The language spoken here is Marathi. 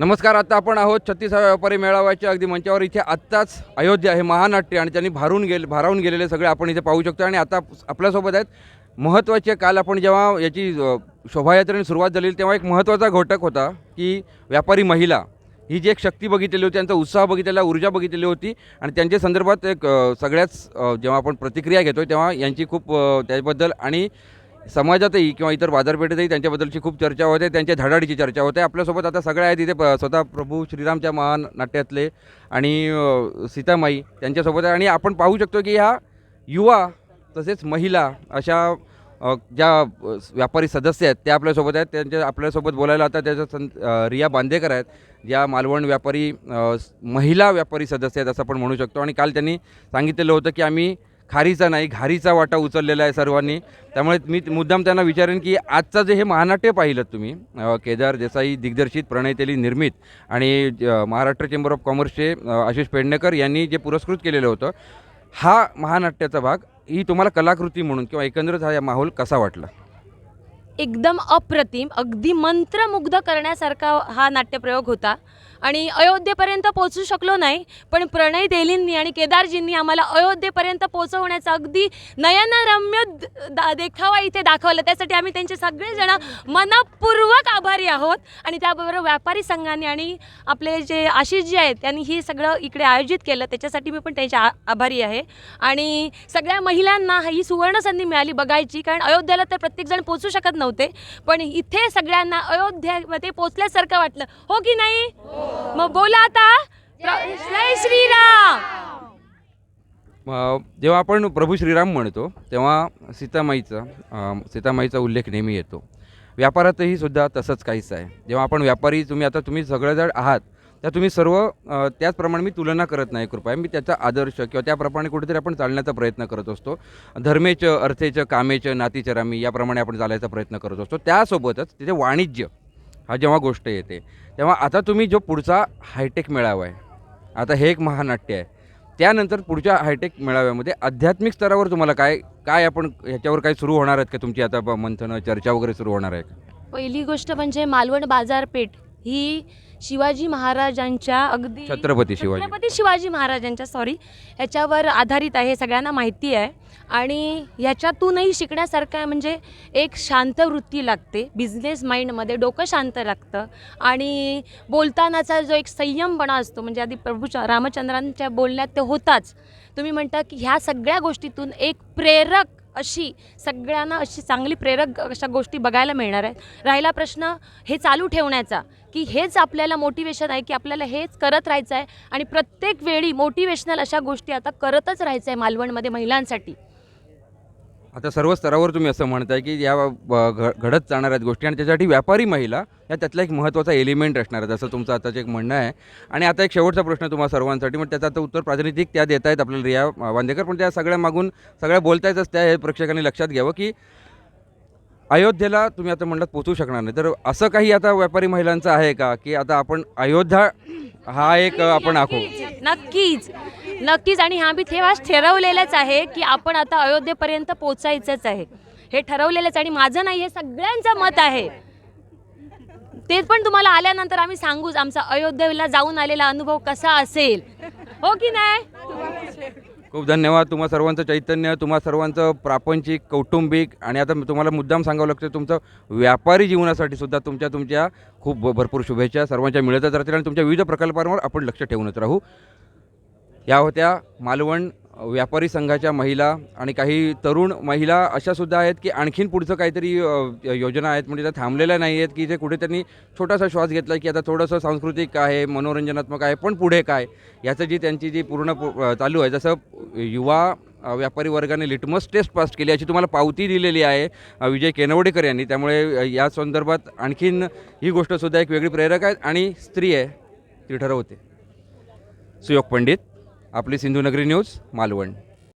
नमस्कार आता आपण आहोत छत्तीसाव्या व्यापारी मेळाव्याच्या अगदी मंचावर. इथे आत्ताच अयोध्या हे महानाट्य आणि त्यांनी भारून गेले भारावून गेलेले सगळे आपण इथे पाहू शकतो. आणि आता आपल्यासोबत आहेत महत्त्वाचे काल आपण जेव्हा याची शोभायात्रेने सुरुवात झाली तेव्हा एक महत्त्वाचा घटक होता की व्यापारी महिला ही जी एक शक्ती बघितलेली होती त्यांचा उत्साह बघितलेला ऊर्जा बघितलेली होती आणि त्यांच्या संदर्भात एक सगळ्याच जेव्हा आपण प्रतिक्रिया घेतो तेव्हा यांची खूप त्याबद्दल आणि समाजातही किंवा इतर बाजारपेठेतही त्यांच्याबद्दलची खूप चर्चा होते त्यांच्या धडाडीची चर्चा होते. आपल्यासोबत आता सगळ्या आहेत इथे प- स्वतः प्रभू श्रीरामच्या महान नाट्यातले आणि सीतामाई त्यांच्यासोबत आहे. आणि आपण पाहू शकतो की ह्या युवा तसेच महिला अशा ज्या व्यापारी सदस्य आहेत त्या आपल्यासोबत आहेत. त्यांच्या आपल्यासोबत बोलायला आता त्याच्या सं रिया बांदेकर आहेत ज्या मालवण व्यापारी महिला व्यापारी सदस्य आहेत असं आपण म्हणू शकतो. आणि काल त्यांनी सांगितलेलं होतं की आम्ही खारीचा नाही घारीचा वाटा उचललेला आहे सर्वांनी. त्यामुळे मी मुद्दाम त्यांना विचारेन की आजचं जे हे महानाट्य पाहिलं तुम्ही केदार देसाई दिग्दर्शित प्रणय तेली निर्मित आणि महाराष्ट्र चेंबर ऑफ कॉमर्सचे आशिष पेडणेकर यांनी जे पुरस्कृत केलेलं होतं हा महानाट्याचा भाग ही तुम्हाला कलाकृती म्हणून किंवा एकंदरच हा या माहोल कसा वाटला? एकदम अप्रतिम अगदी मंत्रमुग्ध करण्यासारखा हा नाट्यप्रयोग होता. आणि अयोध्येपर्यंत पोचू शकलो नाही पण प्रणय देलींनी आणि केदारजींनी आम्हाला अयोध्येपर्यंत पोचवण्याचा अगदी नयनरम्य द- दा- देखावा इथे दाखवला. त्यासाठी आम्ही त्यांचे सगळेजण मनपूर्वक आभारी आहोत. आणि त्याबरोबर व्यापारी संघाने आणि आपले जे आशिषजी आहेत त्यांनी हे सगळं इकडे आयोजित केलं. त्याच्यासाठी मी पण त्यांचे आभारी आहे. आणि सगळ्या महिलांना ही सुवर्ण संधी मिळाली बघायची कारण अयोध्येला तर प्रत्येकजण पोचू शकत नव्हते. पण इथे सगळ्यांना अयोध्येमध्ये पोचल्यासारखं वाटलं. हो की नाही? मग बोला आता. जय श्रीराम. जेव्हा आपण प्रभू श्रीराम म्हणतो तेव्हा सीतामाईचा सीतामाईचा उल्लेख नेहमी येतो. व्यापारातही सुद्धा तसंच काहीच आहे. जेव्हा आपण व्यापारी तुम्ही आता तुम्ही सगळेजण आहात त्या तुम्ही सर्व त्याचप्रमाणे मी तुलना करत नाही कृपया. मी त्याचा आदर्श किंवा त्याप्रमाणे कुठेतरी आपण चालण्याचा प्रयत्न करत असतो. धर्मेचं अर्थेचं कामेचं नातीचरामी याप्रमाणे आपण चालायचा प्रयत्न करत असतो. त्यासोबतच तिथे वाणिज्य. हा जेव्हा गोष्ट येते तेव्हा आता तुम्ही जो पुढचा हायटेक मेळावा आहे आता हे एक महानाट्य आहे त्यानंतर पुढच्या हायटेक मेळाव्यामध्ये आध्यात्मिक स्तरावर तुम्हाला काय काय आपण ह्याच्यावर काय सुरू होणार आहेत का? तुमची आता मंथनं चर्चा वगैरे सुरू होणार आहे का? पहिली गोष्ट म्हणजे मालवण बाजारपेठ. ही शिवाजी महाराजांच्या अगदी छत्रपती शिवाजी. छत्रपती शिवाजी महाराजांच्या सॉरी ह्याच्यावर आधारित आहे हे सगळ्यांना माहिती आहे. आणि ह्याच्यातूनही शिकण्यासारखं आहे म्हणजे एक शांत वृत्ती लागते बिझनेस माइंडमध्ये डोकं शांत लागतं. आणि बोलतानाचा जो एक संयमपणा असतो म्हणजे आधी प्रभू रामचंद्रांच्या बोलण्यात ते होताच. तुम्ही म्हणता की ह्या सगळ्या गोष्टीतून एक प्रेरक अशी सगळ्यांना अशी चांगली प्रेरक अशा गोष्टी बघायला मिळणार आहेत. राहिला प्रश्न हे चालू ठेवण्याचा की हेच आपल्याला मोटिवेशन आहे की आपल्याला हेच करत राहायचं आहे. आणि प्रत्येक वेळी मोटिवेशनल अशा गोष्टी आता करतच राहायचं आहे मालवणमध्ये महिलांसाठी. आता सर्व स्तरावर तुम्ही असं म्हणताय की या ब- घ- घडत जाणार आहेत गोष्टी. आणि त्यासाठी व्यापारी महिला या त्यातला एक महत्त्वाचा एलिमेंट असणार आहे असं तुमचं आताचं एक म्हणणं आहे. आणि आता एक शेवटचा प्रश्न तुम्हाला सर्वांसाठी मग त्याचं आता उत्तर प्रातिनिधिक त्या देत आहेत आपल्याला रिया वांदेकर. पण त्या सगळ्या मागून सगळ्या बोलतायतच त्या हे प्रेक्षकांनी लक्षात घ्यावं की अयोध्येला तुम्ही आता म्हणलात पोचू शकणार नाही. तर असं काही आता व्यापारी महिलांचं आहे का? की आता आपण अयोध्या हा एक आपण आखू. नक्कीच. नक्कीच आणि हा आम्ही तेव्हाच ठरवलेलंच आहे की आपण आता अयोध्येपर्यंत पोचायचंच आहे. हे ठरवलेलंच आणि माझं नाही हे सगळ्यांचं मत आहे. ते पण तुम्हाला आल्यानंतर आम्ही सांगूच आमचा अयोध्येला जाऊन आलेला अनुभव कसा असेल. हो की नाही? खूप धन्यवाद तुम्हा सर्वांचं चैतन्य तुम्हा सर्वांचं प्रापंचिक कौटुंबिक आणि आता तुम्हाला मुद्दाम सांगावं लागतं तुमचं व्यापारी जीवनासाठी सुद्धा तुमच्या तुमच्या खूप भरपूर शुभेच्छा. सर्वांच्या मिळतच राहतील आणि तुमच्या विविध प्रकल्पांवर आपण लक्ष ठेवूनच राहू. या होत्या मालवण व्यापारी संघाच्या महिला आणि काही तरुण महिला अशा सुद्धा आहेत की आणखीन पुढचं काहीतरी योजना आहेत. म्हणजे त्या थांबलेल्या नाही आहेत की जे कुठे त्यांनी छोटासा श्वास घेतला की आता थोडंसं सांस्कृतिक आहे मनोरंजनात्मक आहे पण पुढे काय? याचं जी त्यांची जी पूर्ण चालू आहे जसं युवा व्यापारी वर्गाने लिटमस टेस्ट पास केली याची तुम्हाला पावती दिलेली आहे विजय केनवडेकर यांनी. त्यामुळे या संदर्भात आणखीन ही गोष्टसुद्धा एक वेगळी प्रेरक आहे आणि स्त्री आहे ती ठरवते सुयोग पंडित. आपली सिंधुनगरी न्यूज मालवण.